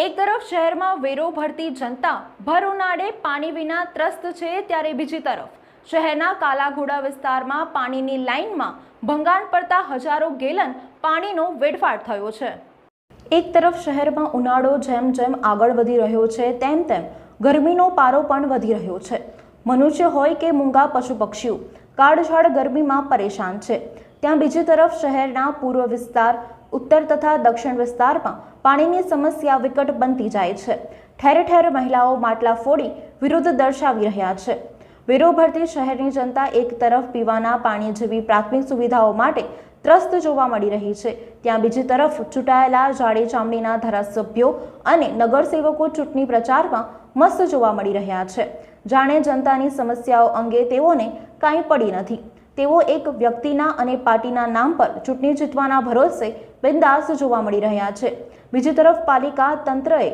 એક તરફ શહેરમાં વેરો ભરતી જનતા ભર ઉનાળે પાણી વિના ત્રસ્ત છે ત્યારે બીજી તરફ શહેરના કાલાઘોડા વિસ્તારમાં પાણીની લાઇનમાં ભંગાણ પડતા હજારો ગેલન પાણીનો વેડફાટ થયો છે. એક તરફ શહેરમાં ઉનાળો જેમ જેમ આગળ વધી રહ્યો છે, તેમ તેમ ગરમીનો પારો પણ વધી રહ્યો છે. મનુષ્ય હોય કે મૂંગા પશુ પક્ષીઓ, કાળઝાળ ગરમીમાં પરેશાન છે. ત્યાં બીજી તરફ શહેરના પૂર્વ વિસ્તાર, ઉત્તર તથા દક્ષિણ વિસ્તારમાં પાણીની સમસ્યા વિકટ બનતી જાય છે. ઠેર ઠેર મહિલાઓ માટલા ફોડી વિરોધ દર્શાવી રહ્યા છે. વેરો શહેરની જનતા એક તરફ પીવાના પાણી જેવી પ્રાથમિક સુવિધાઓ માટે ત્રસ્ત જોવા મળી રહી છે. ત્યાં બીજી તરફ ચૂંટાયેલા જાડે ચામડીના ધારાસભ્યો અને નગરસેવકો ચૂંટણી પ્રચારમાં મસ્ત જોવા મળી રહ્યા છે. જાણે જનતાની સમસ્યાઓ અંગે તેઓને કાંઈ પડી નથી. તેઓ એક વ્યક્તિના અને પાર્ટીના નામ પર ચૂંટણી જીતવાના ભરોસે બિંદાસ જોવા મળી રહ્યા છે. બીજી તરફ પાલિકા તંત્રએ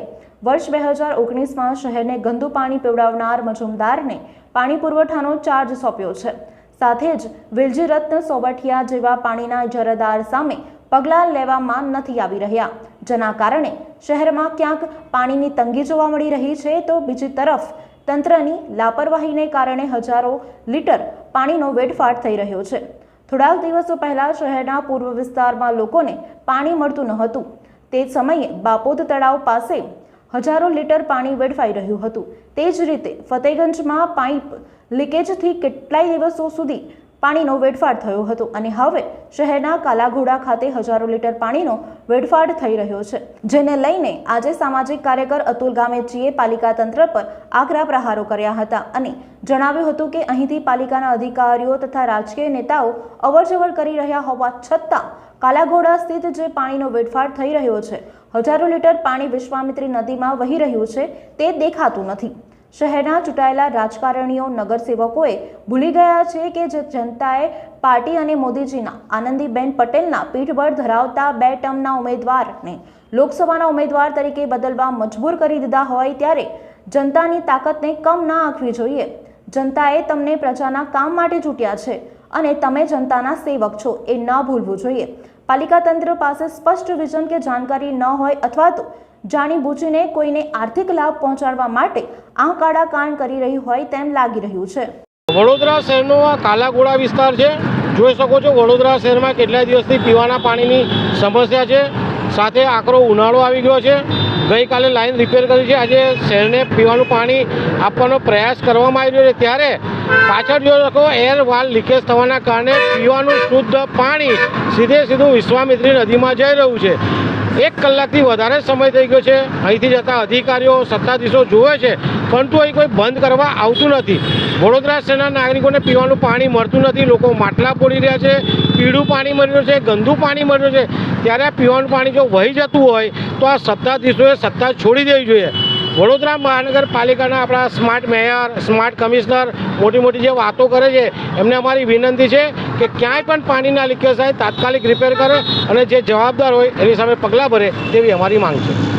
વર્ષ બે હજાર ઓગણીસમાં શહેરને ગંદુ પાણી પીવડાવનાર મજુમદારને પાણી પુરવઠાનો ચાર્જ સોંપ્યો છે. સાથે જ વિલજી રત્ન સોબઠિયા જેવા પાણીના જરદાર સામે પગલાં લેવામાં નથી આવી રહ્યા. જેના કારણે શહેરમાં ક્યાંક પાણીની તંગી જોવા મળી રહી છે તો બીજી તરફ તંત્રની લાપરવાહીને કારણે હજારો લીટર પાણીનો વેડફાટ થઈ રહ્યો છે. થોડાક દિવસો પહેલાં શહેરના પૂર્વ વિસ્તારમાં લોકોને પાણી મળતું ન હતું. તે સમયે બાપોદ તળાવ પાસે હજારો લીટર પાણી વેડફાઈ રહ્યું હતું. તે જ રીતે ફતેગંજમાં પાઇપ લીકેજથી કેટલાય દિવસો સુધી પાણીનો વેડફાટ થયો હતો અને હવે શહેરના કાલાઘોડા ખાતે હજારો લીટર પાણીનો વેડફાટ થઈ રહ્યો છે, જેને લઈને આજે સામાજિક કાર્યકર અતુલ ગામેચીએ પાલિકા તંત્ર પર આકરા પ્રહારો કર્યા હતા અને જણાવ્યું હતું કે અહીંથી પાલિકાના અધિકારીઓ તથા રાજકીય નેતાઓ અવરજવર કરી રહ્યા હોવા છતાં કાલાઘોડા સ્થિત જે પાણીનો વેડફાટ થઈ રહ્યો છે, હજારો લીટર પાણી વિશ્વામિત્રી નદીમાં વહી રહ્યું છે, તે દેખાતું નથી. શહેરના ચૂંટાયેલા રાજકારણીઓ નગરસેવકોએ ભૂલી ગયા છે કે જનતાએ પાર્ટી અને મોદીજીના આનંદીબેન પટેલના પીઠબળ ધરાવતા બે ટર્મના ઉમેદવારને લોકસભાના ઉમેદવાર તરીકે બદલવા મજબૂર કરી દીધા હોય ત્યારે જનતાની તાકાતને કમ ના આંખવી જોઈએ. જનતાએ તમને પ્રજાના કામ માટે ચૂંટ્યા છે અને તમે જનતાના સેવક છો એ ન ભૂલવું જોઈએ. પાલિકા તંત્ર પાસે સ્પષ્ટ વિઝન કે જાણકારી ન હોય અથવા તો જાણી બૂજીને કોઈને આર્થિક લાભ પહોંચાડવા માટે આ કાળા કાન કરી રહી હોય તેમ લાગી રહ્યું છે. વડોદરા શહેરનો આ કાલાઘોડા વિસ્તાર છે. જોઈ શકો છો વડોદરા શહેરમાં કેટલા દિવસથી પીવાના પાણીની સમસ્યા છે. સાથે આકરો ઉનાળો આવી ગયો છે. ગઈકાલે લાઈન રિપેર કરી છે. આજે શહેરને પીવાનું પાણી આપવાનો પ્રયાસ કરવામાં આવી રહ્યો છે. ત્યારે પાછળ જો લોકો એર વાલ લીકેજ થવાના કારણે પીવાનું શુદ્ધ પાણી સીધે સીધું વિશ્વામિત્રી નદીમાં જઈ રહ્યું છે. એક કલાકથી વધારે સમય થઈ ગયો છે. અહીંથી જતા અધિકારીઓ, સત્તાધીશો જુએ છે, પરંતુ અહીં કોઈ બંધ કરવા આવતું નથી. વડોદરા શહેરના નાગરિકોને પીવાનું પાણી મળતું નથી. લોકો માટલા પોડી રહ્યા છે, પીળું પાણી મળી રહ્યું છે, ગંદુ પાણી મળી રહ્યું છે. ત્યારે પીવાનું પાણી જો વહી જતું હોય, તો આ સત્તાધીશોએ સત્તા છોડી દેવી જોઈએ. વડોદરા મહાનગરપાલિકાના આપણા સ્માર્ટ મેયર, સ્માર્ટ કમિશનર મોટી મોટી જે વાતો કરે છે, એમને અમારી વિનંતી છે કે ક્યાંય પણ પાણીના લીકેજ થાય, તાત્કાલિક રિપેર કરે અને જે જવાબદાર હોય એની સામે પગલાં ભરે તેવી અમારી માંગ છે.